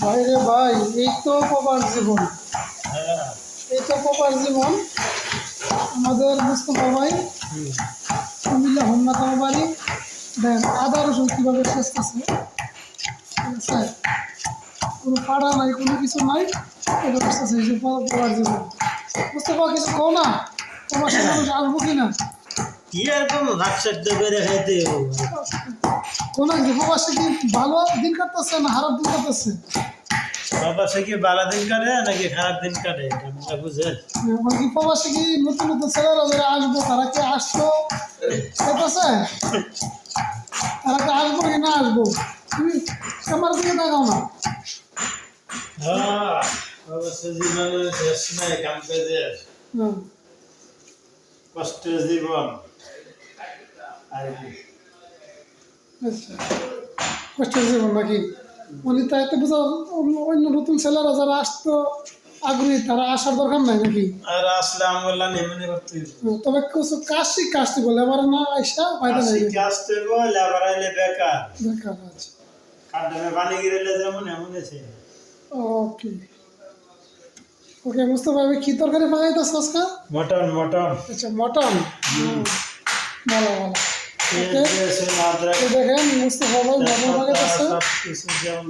ভাই রে ভাই, এই তো প্রবাস জীবন। এই তো প্রবাস জীবন। আমাদের মুস্তফা ভাই, কুমিল্লা হোমনাথা বাড়ি। দেন আদা রসুন কীভাবে শেষতেছে আছে? কোনো পাড়া নাই, কোনো কিছু নাই। এটা বুঝতেছে এই যে প- জীবন। মুস্তফা, কিছু কও না? তোমার সাথে মানুষ আসব কি না কি আর কোনো সেদ্ধ করে খাইতে কোন যে কি ভালো দিন কাটতেছে না খারাপ দিন কাটতেছে? বাবা কি বালা দিন কাটে নাকি খারাপ দিন কাটে? এটা বুঝেন মানে কি প্রবাসে কি নতুন নতুন ছেলেরা যারা আসব তারা কি আসতো সেটাছে তারা কি আসব কি না আসব? তুমি ক্যামেরা দিকে দেখাও না। হ্যাঁ অবশ্য জীবনের শেষ নাই কাম কাজের হুম। কষ্টের জীবন আর কি আচ্ছা কষ্টের জীবন নাকি? মানে তাই তো বুঝা অন্য- নতুন ছেলেরা যারা আসতো আগ্রহী তারা আসার দরকার নাই নাকি? আর আসলে আমগুলা নেমে করতে তবে কিছু শিখ কাজটি বলে আবার না আইসা ফায়দা নাই আসতে বল আবার আইলে বেকার। বেকার আছে। কাঠে পানি গিরেলে যেমন এমন আছে। ওকে। ওকে মুস্তফা ভাই কি তরকারি পাকাইতেছ আজকে মটন মটন আচ্ছা মটন হুম, ভালো ভালো পেঁয়াজ দিয়েছে, আদরক এই দেখেন মুস্তফা ভাই মটন পাকাইতেছে সব কিছু যেমন